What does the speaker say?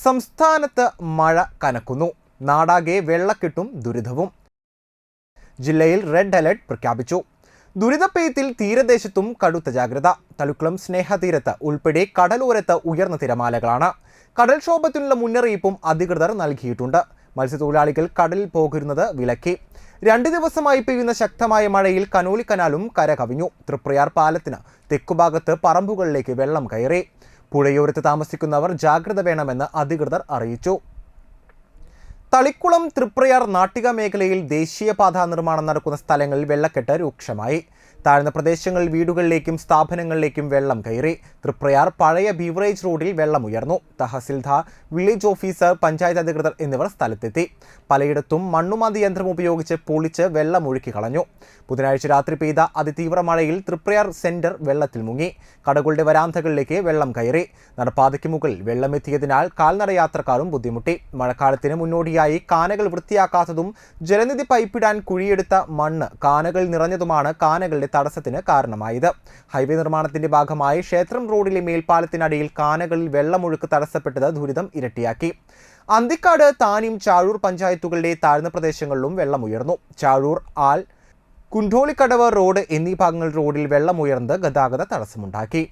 സംസ്ഥാനത്ത് മഴ കനക്കുന്നു. നാടാകെ വെള്ളക്കെട്ടും ദുരിതവും. ജില്ലയിൽ റെഡ് അലർട്ട് പ്രഖ്യാപിച്ചു. ദുരിതപ്പെയ്ത്തിൽ തീരദേശത്തും കടുത്ത ജാഗ്രത. തളുക്കുളം സ്നേഹതീരത്ത് ഉൾപ്പെടെ കടലോരത്ത് ഉയർന്ന തിരമാലകളാണ്. കടൽക്ഷോഭത്തിനുള്ള മുന്നറിയിപ്പും അധികൃതർ നൽകിയിട്ടുണ്ട്. മത്സ്യത്തൊഴിലാളികൾ കടലിൽ പോകരുന്നത് വിലക്കി. രണ്ട് ദിവസമായി പെയ്യുന്ന ശക്തമായ മഴയിൽ കനോലി കനാലും കരകവിഞ്ഞു. തൃപ്രയാർ പാലത്തിന് തെക്കുഭാഗത്ത് പറമ്പുകളിലേക്ക് വെള്ളം കയറി. പുഴയോരത്ത് താമസിക്കുന്നവർ ജാഗ്രത വേണമെന്ന് അധികൃതർ അറിയിച്ചു തളിക്കുളം തൃപ്രയാർ നാട്ടിക മേഖലയിൽ ദേശീയപാത നിർമ്മാണം നടക്കുന്ന സ്ഥലങ്ങളിൽ വെള്ളക്കെട്ട് രൂക്ഷമായി. താഴ്ന്ന പ്രദേശങ്ങളിൽ വീടുകളിലേക്കും സ്ഥാപനങ്ങളിലേക്കും വെള്ളം കയറി. തൃപ്രയാർ പഴയ ബീവറേജ് റോഡിൽ വെള്ളം ഉയർന്നു തഹസിൽദാർ വില്ലേജ് ഓഫീസർ പഞ്ചായത്ത് അധികൃതർ എന്നിവർ സ്ഥലത്തെത്തി. പലയിടത്തും മണ്ണുമാന്തി യന്ത്രം ഉപയോഗിച്ച് പൊളിച്ച് വെള്ളം ഒഴുക്കി കളഞ്ഞു. ബുധനാഴ്ച രാത്രി പെയ്ത അതിതീവ്ര മഴയിൽ തൃപ്രയാർ സെന്റർ വെള്ളത്തിൽ മുങ്ങി. കടകളുടെ വരാന്തകളിലേക്ക് വെള്ളം കയറി. നടപ്പാതയ്ക്ക് മുകളിൽ വെള്ളമെത്തിയതിനാൽ കാൽനട യാത്രക്കാരും ബുദ്ധിമുട്ടി. മഴക്കാലത്തിന് മുന്നോടിയായി കാനകൾ വൃത്തിയാക്കാത്തതും ജലനിധി പൈപ്പിടാൻ കുഴിയെടുത്ത മണ്ണ് കാനകൾ നിറഞ്ഞതുമാണ് കാനകളുടെ തടസ്സത്തിന് കാരണമായത്. ഹൈവേ നിർമ്മാണത്തിന്റെ ഭാഗമായി ക്ഷേത്രം റോഡിലെ മേൽപ്പാലത്തിനടിയിൽ കാനകളിൽ വെള്ളമൊഴുക്ക് തടസ്സപ്പെട്ടത് ദുരിതം ഇരട്ടിയാക്കി. അന്തിക്കാട് താനിയും ചാഴൂർ പഞ്ചായത്തുകളുടെ താഴ്ന്ന പ്രദേശങ്ങളിലും വെള്ളമുയർന്നു. ചാഴൂർ ആൽ കുണ്ടോളിക്കടവ് റോഡ് എന്നീ ഭാഗങ്ങൾ റോഡിൽ വെള്ളമുയർന്ന് ഗതാഗത തടസ്സമുണ്ടാക്കി.